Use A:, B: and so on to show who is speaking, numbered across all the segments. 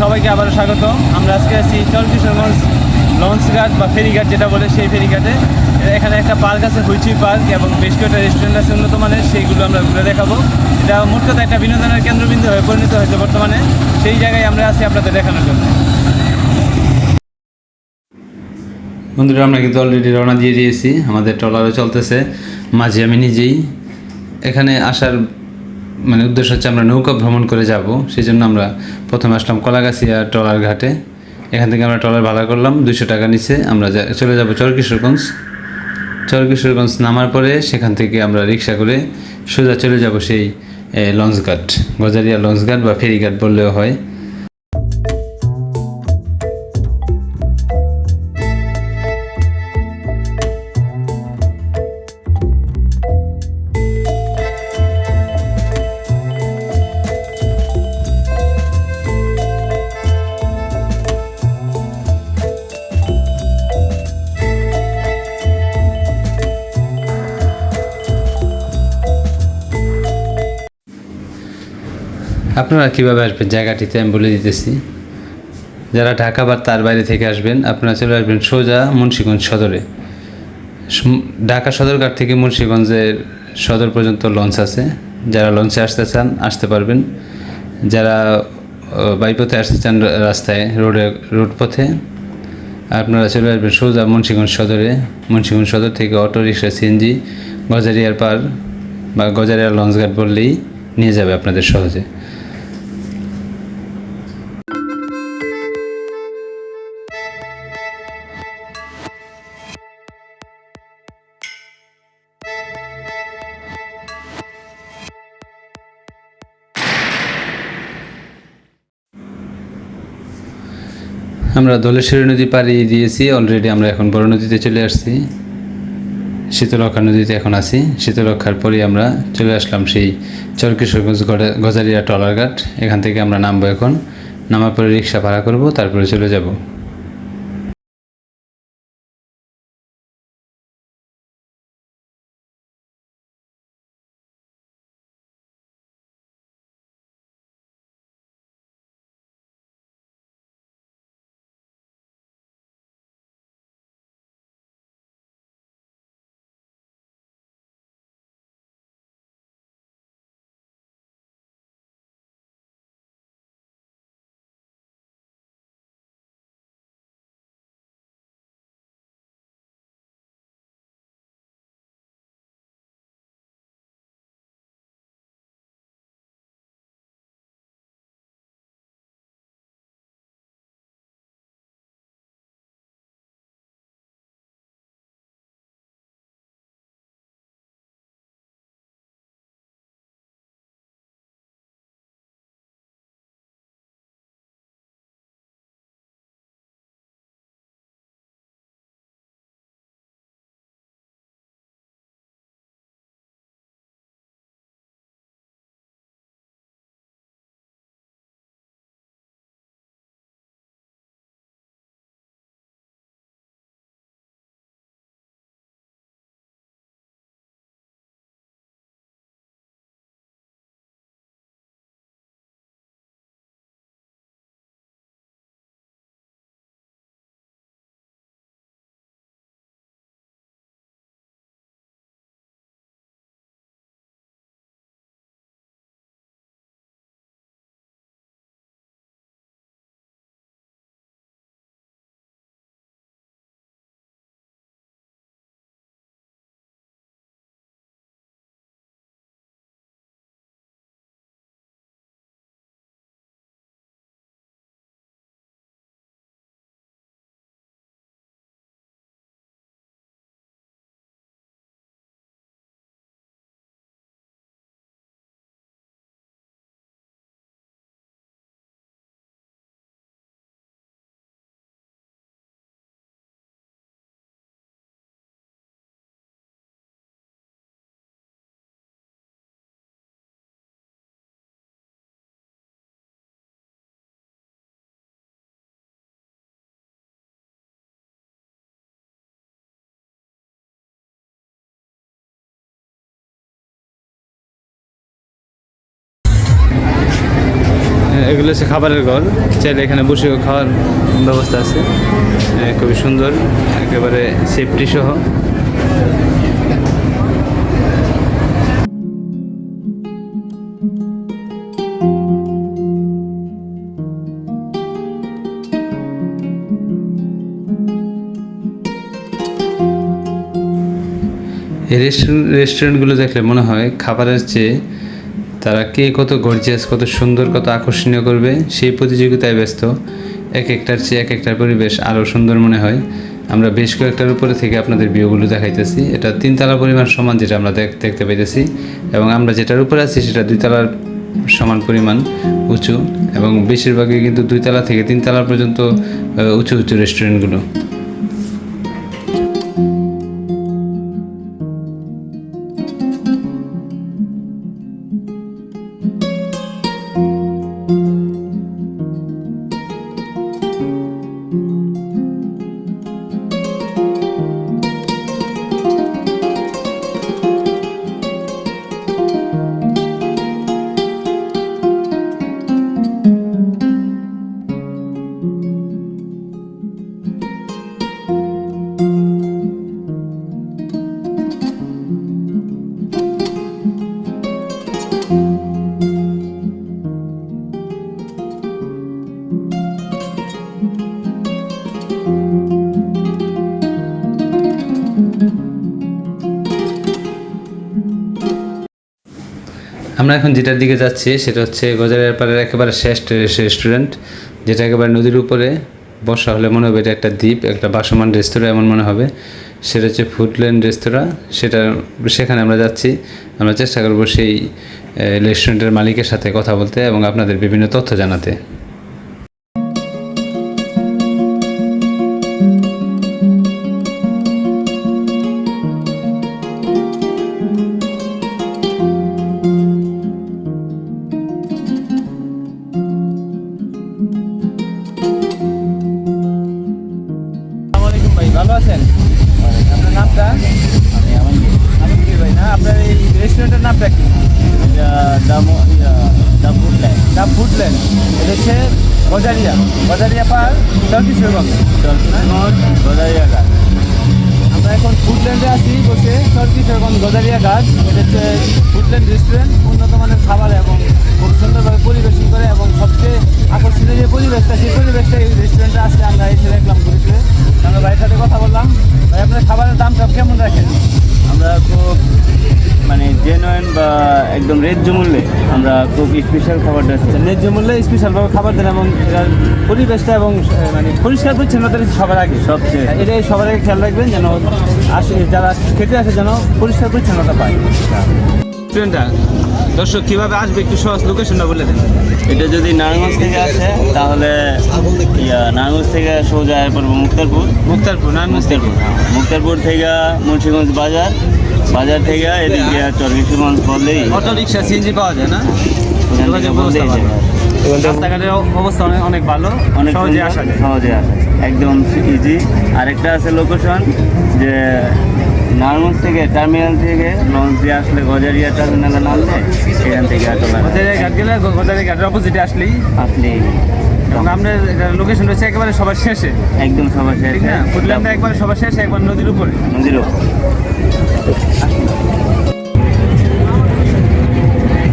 A: সবাইকে আবারও স্বাগত। আমরা আজকে আছি চলকিশোরগঞ্জ লঞ্চ ঘাট বা ফেরিঘাট যেটা বলে সেই ফেরিঘাটে। এখানে একটা পার্ক আছে হুইচুই পার্ক এবং বেশ কয়েকটা রেস্টুরেন্ট আছে উন্নত মানের, সেইগুলো আমরা ঘুরে দেখাবো। এটা মোট একটা বিনোদনের কেন্দ্রবিন্দু হয়ে পরিণত হয়েছে বর্তমানে। সেই জায়গায় আমরা আছি আপনাদের দেখানোর জন্য। বন্ধুরা, আমরা কিন্তু অলরেডি রওনা দিয়ে দিয়েছি। আমাদের ট্রলারও চলতেছে। মাঝে আমি নিজেই। এখানে আসার মানে উদ্দেশ্য হচ্ছে আমরা নৌকা ভ্রমণ করে যাব সেই জন্য আমরা প্রথমে আসলাম কলাগাছিয়া ট্রলার ঘাটে। এখান থেকে আমরা ট্রলার ভাড়া করলাম দুশো টাকা নিচে, আমরা চলে যাব চরকিশোরগঞ্জ। চরকিশোরগঞ্জ নামার পরে সেখান থেকে আমরা রিক্সা করে সোজা চলে যাব সেই লঞ্চঘাট লঞ্চ ঘাট গজারিয়া লঞ্চ ঘাট বা ফেরিঘাট বললেও হয়। আপনারা কীভাবে আসবেন? জায়গাটিতে আমি বলে দিতেছি। যারা ঢাকা বা তার বাইরে থেকে আসবেন, আপনারা চলে আসবেন সোজা মুন্সিগঞ্জ সদরে। ঢাকা সদরঘাট থেকে মুন্সিগঞ্জের সদর পর্যন্ত লঞ্চ আছে। যারা লঞ্চে আসতে চান, আসতে পারবেন। যারা বাইপথে আসতে চান রাস্তায়, রোডে রোড পথে আপনারা চলে আসবেন সোজা মুন্সিগঞ্জ সদরে। মুন্সিগঞ্জ সদর থেকে অটো রিক্সা সিএনজি গজারিয়ার পার বা গজারিয়ার লঞ্চঘাট বললেই নিয়ে যাবে আপনাদের সহজে। আমরা ধলেশ্বরী নদী পাড়ি দিয়েছি অলরেডি আমরা এখন বড় নদীতে চলে আসছি। শীতলক্ষা নদীতে এখন আছি। শীতলক্ষার পরে আমরা চলে আসলাম সেই চরকিশোরগঞ্জ গজারিয়া টলারঘাট এখান থেকে আমরা নামবো এখন। নামার পরে রিক্সা ভাড়া করব, তারপরে চলে যাব। এগুলো হচ্ছে খাবারের ঘর। চাইলে এখানে বসে খাওয়ার ব্যবস্থা আছে। খুবই সুন্দর। একেবারে সেফটি সহ। রেস্টুরেন্ট রেস্টুরেন্টগুলো দেখলে মনে হয় খাবারের চেয়ে তারা কে কত গর্জিয়াস কত সুন্দর, কত আকর্ষণীয় করবে, সেই প্রতিযোগিতায় ব্যস্ত। এক একটার চেয়ে এক একটার পরিবেশ আরও সুন্দর মনে হয়। আমরা বেশ কয়েকটার উপরে থেকে আপনাদের ভিউগুলো দেখাইতেছি। এটা তিনতলা পরিমাণ সমান যেটা আমরা দেখ- দেখতে পাইতেছি এবং আমরা যেটার উপরে আছি সেটা দুইতলার সমান পরিমাণ উঁচু এবং বেশিরভাগই কিন্তু দুইতলা থেকে তিনতলা পর্যন্ত উঁচু উঁচু রেস্টুরেন্টগুলো আমরা এখন যেটার দিকে যাচ্ছি সেটা হচ্ছে গজারের পাড়ের একেবারে শেষ রেস্টুরেন্ট যেটা একেবারে নদীর উপরে বর্ষা হলে মনে হবে এটা একটা দ্বীপ, একটা বাসমান রেস্তোরাঁ এমন মনে হবে। সেটা হচ্ছে ফুডল্যান্ড রেস্তোরাঁ সেটা সেখানে আমরা যাচ্ছি। আমরা চেষ্টা করব সেই রেস্টুরেন্টের মালিকের সাথে কথা বলতে এবং আপনাদের বিভিন্ন তথ্য জানাতে।
B: ফুডল্যান্ড এটা হচ্ছে গজারিয়া গজারিয়া পার চরকিশোরগঞ্জ
C: গোদারিয়া ঘাট
B: আমরা এখন ফুডল্যান্ডে আছি বসে চরকিশোরগঞ্জ গজারিয়া ঘাট এটা হচ্ছে ফুডল্যান্ড রেস্টুরেন্ট উন্নত মানের খাবার এবং খুব সুন্দরভাবে পরিবেশন করে এবং সবচেয়ে আকর্ষণীয় যে পরিবেশটা সেই পরিবেশটা এই রেস্টুরেন্টে আসলে আমরা এসে দেখলাম ঘুরতে আমরা ভাইয়ের সাথে কথা বললাম ভাই আপনার খাবারের দাম সব কেমন রাখেন?
C: আমরা জেনুইন বা একদম ন্যায্য মূল্যে আমরা খুব স্পেশাল খাবারটা আছে
B: ন্যায্য মূল্যে স্পেশালভাবে খাবার দেন এবং এটার পরিবেশটা এবং মানে পরিষ্কার পরিচ্ছন্নতা সবার আগে।
C: সবচেয়ে
B: এটাই সবার আগে খেয়াল রাখবেন যেন আসে যারা খেতে আসে যেন পরিষ্কার পরিচ্ছন্নতা পায়। দর্শক কীভাবে আসবে একটু সহজ লোকেশনটা বলে দেন।
C: এটা যদি নারায়ণগঞ্জ থেকে আসে তাহলে নারায়ণগঞ্জ থেকে সোজা এরপর মুক্তারপুর।
B: মুক্তারপুর নারায়ণগঞ্জ
C: মুক্তারপুর মুক্তারপুর থেকে মুন্সিগঞ্জ বাজার। বাজার থেকে এদিকে চরকিশোরগঞ্জ বললেই
B: অটো রিক্সা সিএনজি পাওয়া যায় না? যোগাযোগ ব্যবস্থা ভালো। রাস্তাঘাটের অবস্থা অনেক অনেক ভালো
C: অনেক
B: সহজে
C: সুন্দর,
B: আসা যায়।
C: সহজে আসা একদম ইজি আরেকটা আছে লোকেশন যে নারায়ণগঞ্জ থেকে টার্মিনাল থেকে লঞ্চ দিয়ে আসলে গজারিয়া টার্মিনালে নামলে সেখান থেকে আসলে
B: গজারিয়া ঘাট গেলে গ- গজারিয়া ঘাটের অপোজিটে আসলেই।
C: আপনি
B: এবং আপনার লোকেশন রয়েছে একেবারে সবার শেষে।
C: একদম সবার
B: ঠিক না? ফুটল্যান্ডটা একবারে সবার শেষে একবার নদীর উপরে।
C: নদীর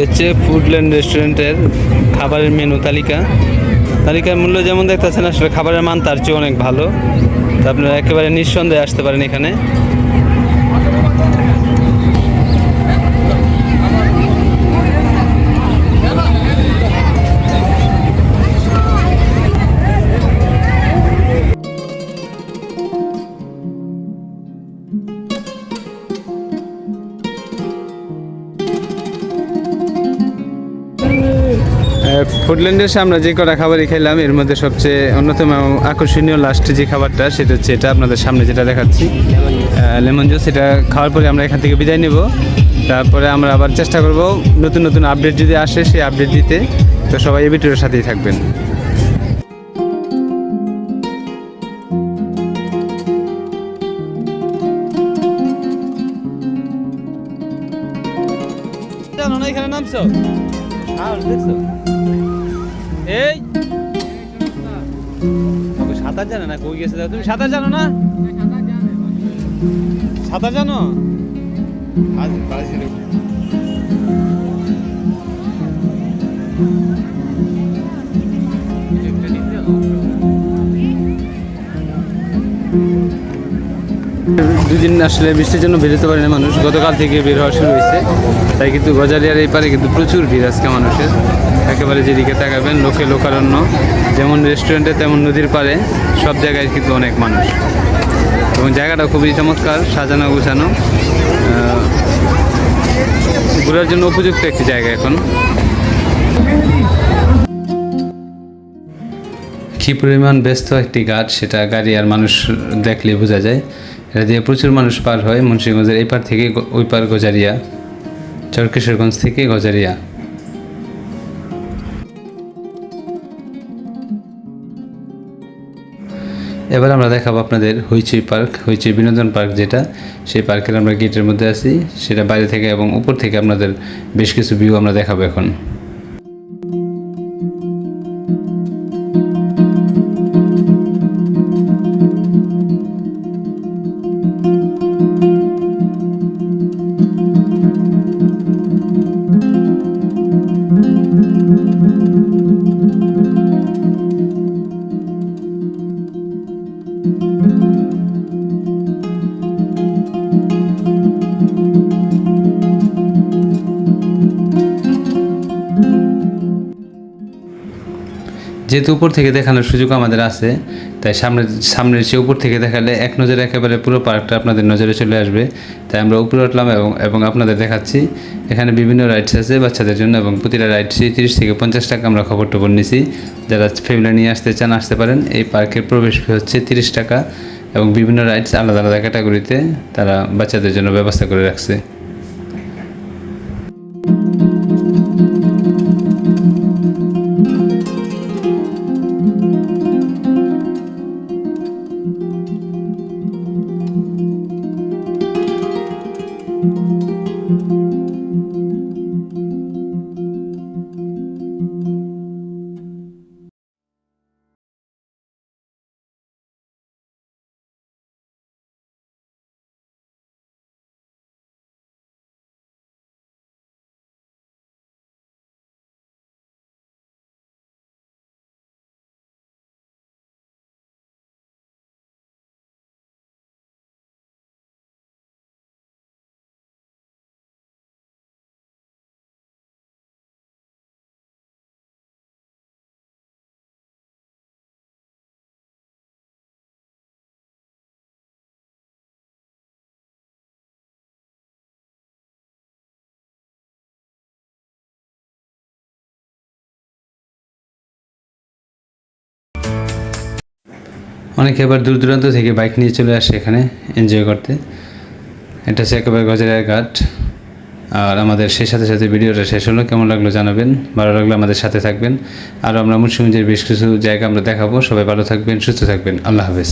A: হচ্ছে ফুডল্যান্ড রেস্টুরেন্টের খাবারের মেনু তালিকা। তালিকার মূল্য যেমন দেখতেছেন আসলে খাবারের মান তার চেয়ে অনেক ভালো। তো আপনারা একেবারে নিঃসন্দেহে আসতে পারেন এখানে। ফুডল্যান্ডে সামনে যে কটা খাবারই খেলাম, এর মধ্যে সবচেয়ে অন্যতম আকর্ষণীয় লাস্টে যে খাবারটা সেটা হচ্ছে এটা আপনাদের সামনে যেটা দেখাচ্ছি। লেমন জুস এটা খাওয়ার পরে আমরা এখান থেকে বিদায় নেব। তারপরে আমরা আবার চেষ্টা করব নতুন নতুন আপডেট যদি আসে, সেই আপডেট দিতে। তো সবাই এই ভিডিওর সাথেই থাকবেন। সাঁতার জানে না কই গেছে তুমি সাঁতার জানো না সাঁতার জানো দুদিন আসলে বৃষ্টির জন্য বেরোতে পারে না মানুষ। গতকাল থেকে বের হওয়া শুরু হয়েছে। তাই কিন্তু গজারিয়ার এই পারে কিন্তু প্রচুর ভিড় আজকে মানুষের। একেবারে যেদিকে তাকাবেন, লোকে লোকারণ্য। যেমন রেস্টুরেন্টে তেমন নদীর পারে সব জায়গায় কিন্তু অনেক মানুষ। এবং জায়গাটা খুবই চমৎকার, সাজানো গোছানো। ঘোরার জন্য উপযুক্ত একটি জায়গা এখন। কি পরিমাণ ব্যস্ত একটি গাছ, সেটা গাড়ি আর মানুষ দেখলে বোঝা যায়। এটা দিয়ে প্রচুর মানুষ পার হয় মুন্সিগঞ্জের এই পার থেকে ওই পার গজারিয়া চরকিশোরগঞ্জ থেকে গজারিয়া। এবার আমরা দেখাবো আপনাদের হইচই পার্ক, হইচই বিনোদন পার্ক যেটা। সেই পার্কের আমরা গেটের মধ্যে আছি, সেটা বাইরে থেকে এবং উপর থেকে আপনাদের বেশ কিছু ভিউ আমরা দেখাবো এখন। যেহেতু উপর থেকে দেখানোর সুযোগ আমাদের আছে, তাই সামনে, সামনের চেয়ে উপর থেকে দেখালে এক নজরে একেবারে পুরো পার্কটা আপনাদের নজরে চলে আসবে। তাই আমরা উপরে উঠলাম এবং এবং আপনাদের দেখাচ্ছি। এখানে বিভিন্ন রাইডস আছে বাচ্চাদের জন্য এবং প্রতিটা রাইডসই তিরিশ থেকে পঞ্চাশ টাকা আমরা খবর টবর নিছি। যারা ফ্যামিলি নিয়ে আসতে চান, আসতে পারেন। এই পার্কের প্রবেশ ফি হচ্ছে তিরিশ টাকা এবং বিভিন্ন রাইডস আলাদা আলাদা ক্যাটাগরিতে তারা বাচ্চাদের জন্য ব্যবস্থা করে রাখছে। অনেকে আবার দূর দূরান্ত থেকে বাইক নিয়ে চলে আসে এখানে এনজয় করতে। এটা হচ্ছে একেবারে গজারিয়া ঘাট। আর আমাদের সেই সাথে সাথে ভিডিওটা শেষ হলো। কেমন লাগল জানাবেন? ভালো লাগল আমাদের সাথে থাকবেন। আর আমরা মুর্শিগঞ্জের বেশ কিছু জায়গা আমরা দেখাবো। সবাই ভালো থাকবেন, সুস্থ থাকবেন। আল্লাহ হাফেজ।